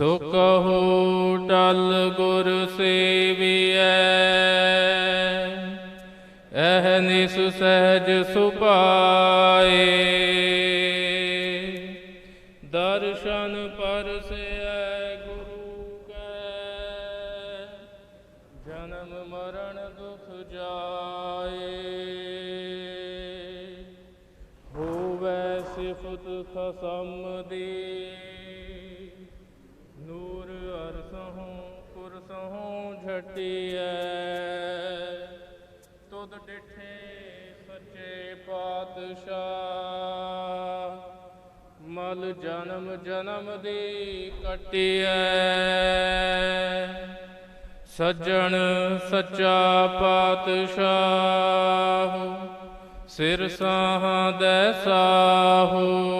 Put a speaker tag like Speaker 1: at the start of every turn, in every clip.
Speaker 1: ਸੋ ਕਹੋ ਟਲ ਗੁਰ ਸੇਵੀਐ। ਇਹ ਨਿਸ ਸਹਿਜ ਸੁਭਾਏ। ਦਰਸ਼ਨ ਪਰਸੈ ਗੁਰੂ ਕੈ। ਜਨਮ ਮਰਨ ਦੁਖ ਜਾਏ। ਹੋਵੇ ਸਿਫਤ ਖਸਮ ਦੀ। ਦੂਰ ਅਰਸਹੋਂ ਕੁਰਸਹੋਂ ਝਟੀਐ। ਤੁਧ ਡਿਠੇ ਸੱਚੇ ਪਾਤਸ਼ਾਹ, ਮਲ ਜਨਮ ਜਨਮ ਦੀ ਕਟਿਐ। ਸੱਜਣ ਸੱਚਾ ਪਾਤਸ਼ਾਹ ਸਿਰ ਸਾਹਾਂ ਸਾਹੋ।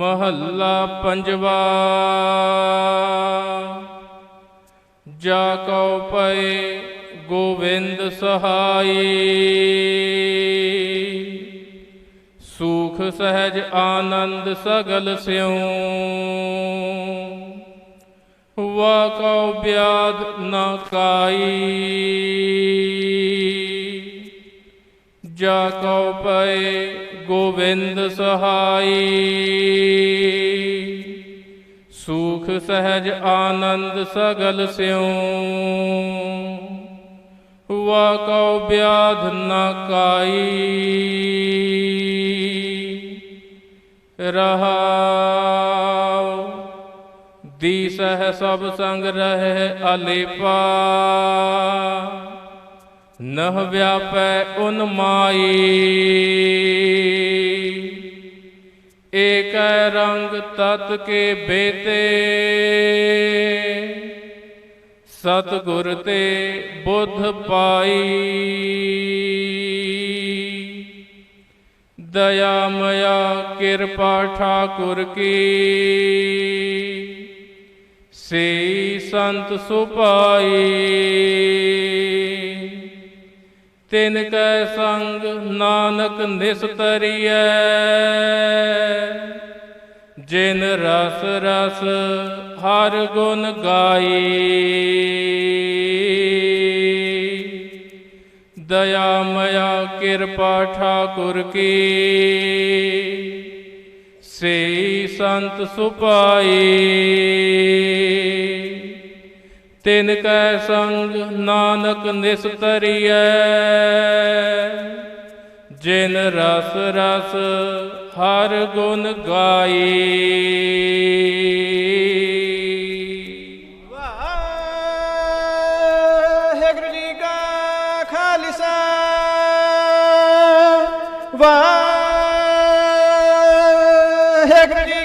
Speaker 1: ਮਹੱਲਾ ਪੰਜਵਾ। ਜਾ ਕਉ ਪਏ ਗੋਵਿੰਦ ਸਹਾਈ। ਸੁਖ ਸਹਿਜ ਆਨੰਦ ਸਗਲ ਸਿਉ। ਵਾ ਕਉ ਬਿਆਦ ਨਾ ਕਾਈ। ਜਾ ਕਉ ਪਏ ਗੋਵਿੰਦ ਸਹਾਈ। ਸੁਖ ਸਹਿਜ ਆਨੰਦ ਸਗਲ ਸਿਉ। ਹੁਆ ਕਉ ਬਿਆਧ ਨਾ ਕਾਈ। ਰਹਾਉ। ਦੀਸਹਿ ਸਭ ਸੰਗ ਰਹਿ ਅਲੇਪਾ। ਨਹ ਵਿਆਪੈ ਉਨ ਮਾਈ। ਤਤ ਕੇ ਬੇਤੇ। ਸਤਗੁਰ ਤੇ ਬੁੱਧ ਪਾਈ। ਦਇਆ ਮਇਆ ਕਿਰਪਾ ਠਾਕੁਰ ਕੀ। ਸੇ ਸੰਤ ਸੁਪਾਈ ਤਿਨ ਕੈ ਸੰਗ ਨਾਨਕ ਨਿਸਤਰੀਐ। ਜਿਨ ਰਸ ਰਸ ਹਰ ਗੁਣ ਗਾਈ। ਦਇਆ ਮਇਆ ਕਿਰਪਾ ਠਾਕੁਰ ਕੀ। ਸੇ ਸੰਤ ਸੁਪਾਈ। ਤਿਨ ਕੈ ਸੰਗ ਨਾਨਕ ਨਿਸਤਰੀਐ। ਜਿਨ ਰਸ ਰਸ ਹਰ ਗੁਣ ਗਾਈ। ਵਾਹਿਗੁਰੂ ਜੀ ਕਾ ਜੀ